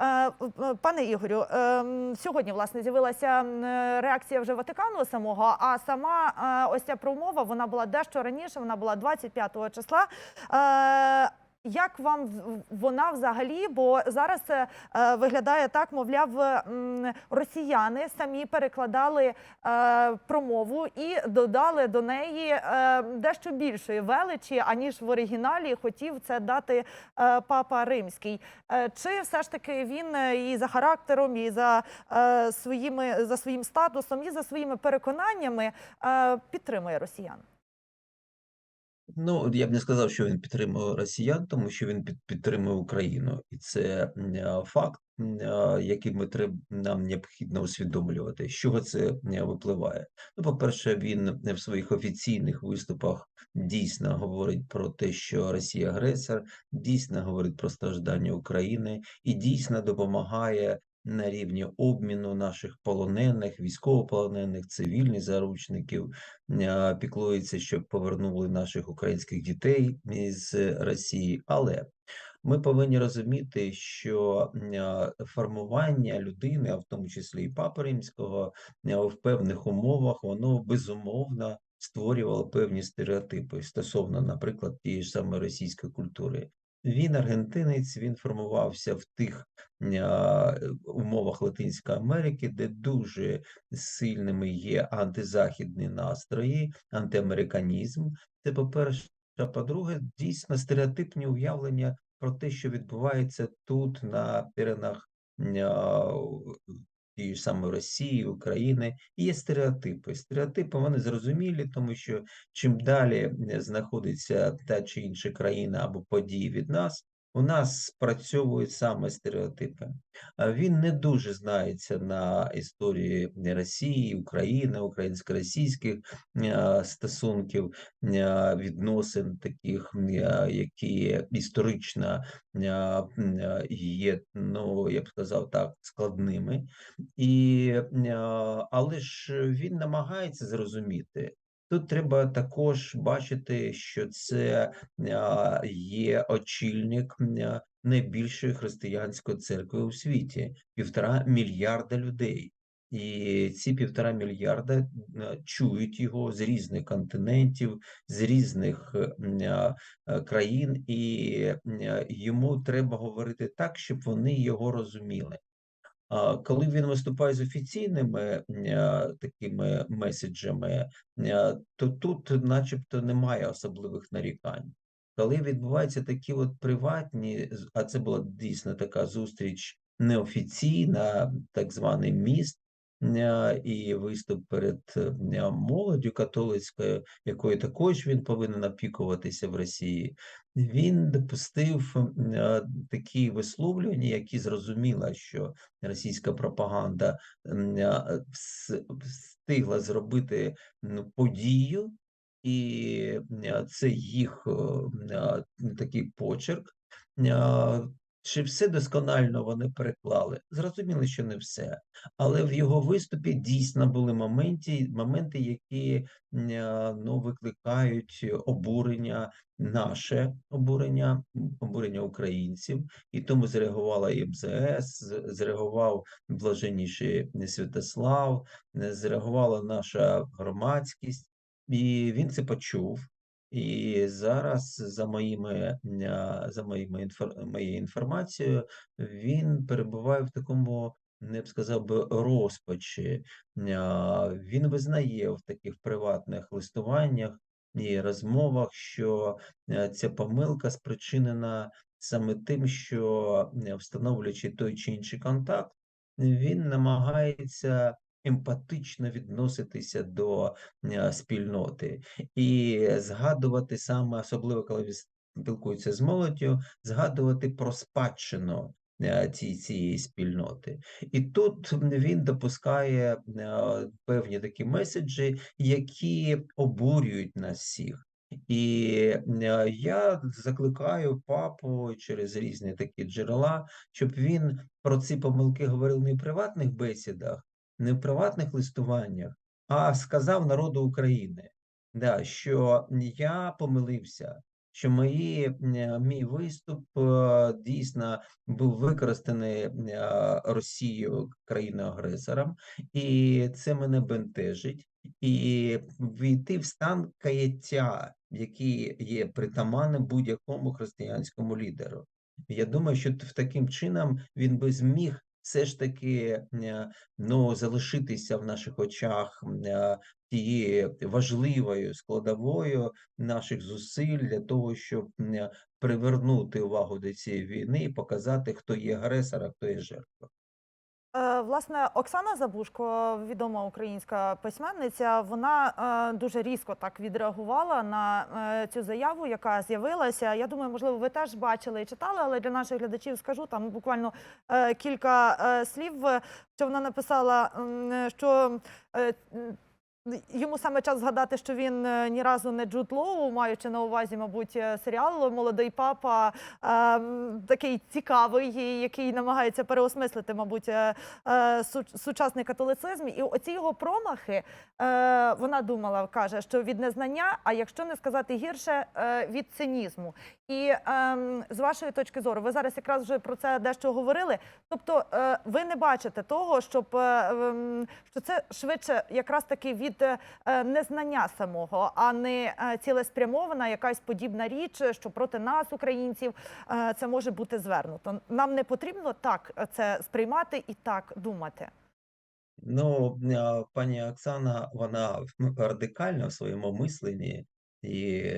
Е, в- Пане Ігорю, ем, сьогодні власне з'явилася е, реакція вже Ватикану самого. А сама е, ось ця промова вона була дещо раніше. Вона була 25 числа. Як вам вона взагалі? Бо зараз е, виглядає так, мовляв, росіяни самі перекладали е, промову і додали до неї е, дещо більшої величі, аніж в оригіналі хотів це дати папа римський. Чи все ж таки він і за характером, і за своїми за своїм статусом, і за своїми переконаннями підтримує росіян? Ну, я б не сказав, що він підтримує росіян, тому що він під, підтримує Україну, і це факт, який ми треб, нам необхідно усвідомлювати. З чого це випливає? Ну, по-перше, він в своїх офіційних виступах дійсно говорить про те, що Росія агресор, дійсно говорить про страждання України і дійсно допомагає. На рівні обміну наших полонених, військовополонених, цивільних заручників, е, піклується, щоб повернули наших українських дітей із Росії. Але ми повинні розуміти, що е, формування людини, а в тому числі і Папи Римського, е, в певних умовах, воно безумовно створювало певні стереотипи стосовно, наприклад, тієї ж самої російської культури. Він аргентинець, він формувався в тих е, умовах Латинської Америки, де дуже сильними є антизахідні настрої, антиамериканізм. Це по-перше, а по-друге, дійсно стереотипні уявлення про те, що відбувається тут на теренах а, тієї ж самої Росії, України. І є стереотипи. Стереотипи вони зрозумілі, тому що чим далі е, знаходиться та чи інша країна або події від нас, у нас спрацьовують саме стереотипи. Він не дуже знається на історії Росії, України, українсько-російських е, стосунків, е, відносин таких, е, які історично є, ну я б сказав так, складними. І, але ж він намагається зрозуміти. Тут треба також бачити, що це є очільник найбільшої християнської церкви у світі півтора мільярда людей. І ці півтора мільярда чують його з різних континентів, з різних країн, і йому треба говорити так, щоб вони його розуміли. Коли він виступає з офіційними е, такими меседжами, е, то тут, начебто, немає особливих нарікань. Коли відбуваються такі от приватні, а це була дійсно така зустріч неофіційна, так званий міст, і виступ перед е, молоддю католицькою, якою також він повинен опікуватися в Росії. Він допустив е, такі висловлювання, які зрозуміло, що російська пропаганда вс- встигла зробити подію, і це їх такий почерк. Чи все досконально вони переклали? Зрозуміло, що не все. Але в його виступі дійсно були моменти, моменти, які ну, викликають обурення, наше обурення, обурення українців, і тому зреагувала і МЗС, зреагував блаженніший Святослав, е, зреагувала наша громадськість, і він це почув. І зараз, за моїми за моїми моєю інформацією, він перебуває в такому, не б сказав би, розпачі. Він визнає в таких приватних листуваннях і розмовах, що е, ця помилка спричинена саме тим, що встановлюючи той чи інший контакт, він намагається емпатично відноситися до е, спільноти і згадувати саме, особливо коли він спілкується з молоддю, згадувати про спадщину е, ці- цієї спільноти. І тут він допускає е, певні такі меседжі, які обурюють нас всіх. І я закликаю папу через різні такі джерела, щоб він про ці помилки говорив не в приватних бесідах, не в приватних листуваннях, а сказав народу України, да, що я помилився, що мої, мій виступ е, дійсно був використаний е, Росією країною-агресором, і це мене бентежить. І війти в стан каяття, який є притаманним будь-якому християнському лідеру. Я думаю, що таким чином він би зміг все ж таки е, ну, залишитися в наших очах е, тією важливою складовою наших зусиль для того, щоб е, привернути увагу до цієї війни і показати, хто є агресор, а хто є жертва. Е, Власне, Оксана Забушко, відома українська письменниця, вона е, дуже різко так відреагувала на е, цю заяву, яка з'явилася. Я думаю, можливо, ви теж бачили і читали, але для наших глядачів скажу там буквально кілька слів, що вона написала, що. Е, Йому саме час згадати, що він е, ні разу не Джуд Лоу, маючи на увазі, мабуть, е, серіал Молодий папа, ем, такий цікавий, який намагається переосмислити, мабуть, е, е, сучасний католицизм. І оці його промахи, е, вона думала, каже, що від незнання, а якщо не сказати гірше, е, від цинізму. І ем, з вашої точки зору, ви зараз якраз вже про це дещо говорили. Тобто, е, ви не бачите того, щоб е, ем, що це швидше якраз таки від е, незнання самого, а не е, цілеспрямована якась подібна річ, що проти нас, українців, е, це може бути звернуто. Нам не потрібно так це сприймати і так думати. Ну, пані Оксана, вона радикальна в своєму мисленні, і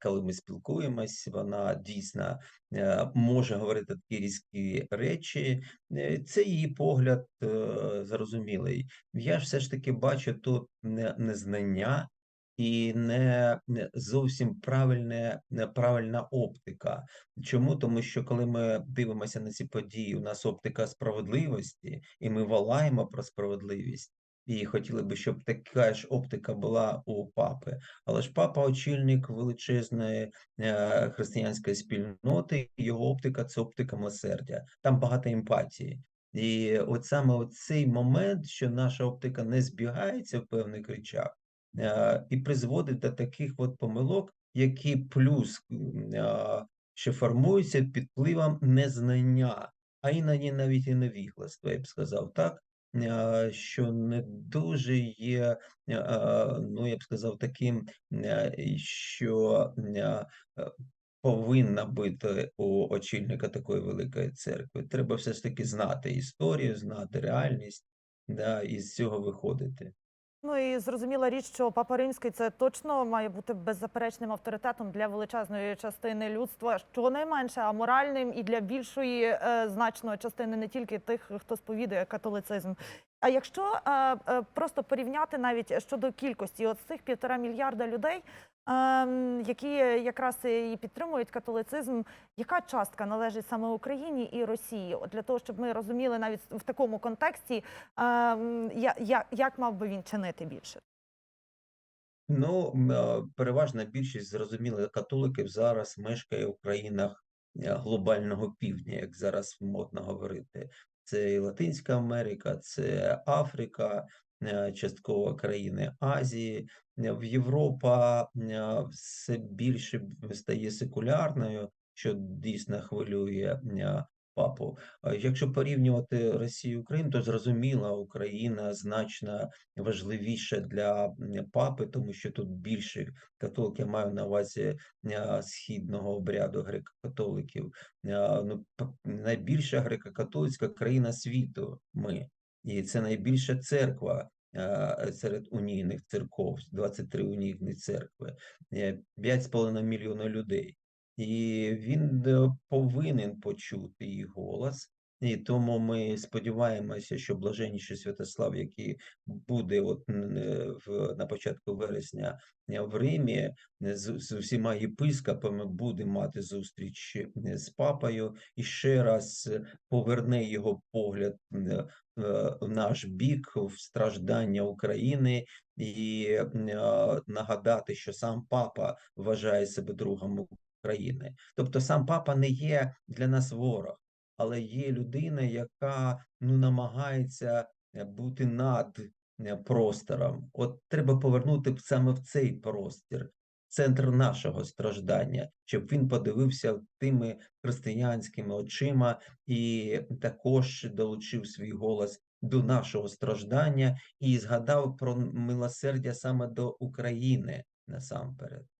коли ми спілкуємось, вона дійсно е, може говорити такі різкі речі. Е, Це її погляд е, зрозумілий. Я ж все ж таки бачу тут не незнання і не зовсім правильне, неправильна оптика. Чому? Тому що коли ми дивимося на ці події, у нас оптика справедливості, і ми волаємо про справедливість. І хотіли би, щоб така ж оптика була у папи. Але ж папа очільник величезної е, християнської спільноти, його оптика це оптика милосердя. Там багато емпатії. І от саме цей момент, що наша оптика не збігається в певних речах, е, і призводить до таких от помилок, які плюс е, що формуються під впливом незнання, а іноді навіть і невігластва, я б сказав так, що не дуже є, ну я б сказав, таким, що е, повинна бути у очільника такої великої церкви. Треба все ж таки знати історію, знати реальність, да, і з цього виходити. Ну і зрозуміла річ, що папа римський це точно має бути беззаперечним авторитетом для величезної частини людства, щонайменше аморальним і для більшої е, значної частини не тільки тих, хто сповідує католицизм. А якщо е, е, просто порівняти навіть щодо кількості, от цих півтора мільярда людей, які якраз і підтримують католицизм, яка частка належить саме Україні і Росії? От для того, щоб ми розуміли навіть в такому контексті, ем, як мав би він чинити більше? Ну, е, переважна більшість зрозуміло католиків зараз мешкає в країнах е, глобального півдня, як зараз модно говорити. Це і Латинська Америка, це Африка, е, частково країни Азії. Е, В Європа е, все більше стає секулярною, що дійсно хвилює е, папу. Якщо порівнювати Росію і Україну, то зрозуміло, Україна значно важливіше для папи, тому що тут більше католиків, я маю на увазі східного обряду греко-католиків. Ну, найбільша греко-католицька країна світу ми, і це найбільша церква. Серед унійних церков, 23 унійні церкви, е, 5,5 мільйона людей. І він е, повинен почути її голос, і тому ми сподіваємося, що блаженніший Святослав, який буде от е, на початку вересня е, в Римі, е, з, з усіма єпископами буде мати зустріч з папою. І ще раз поверне його погляд в наш бік в страждання України. І нагадати, що сам папа вважає себе другом України. Тобто сам папа не є для нас ворог, але є людина, яка ну намагається е, бути над е, простором. От треба повернути саме в цей простір. центр нашого страждання, щоб він подивився тими християнськими очима і також долучив свій голос до нашого страждання і згадав про милосердя саме до України насамперед.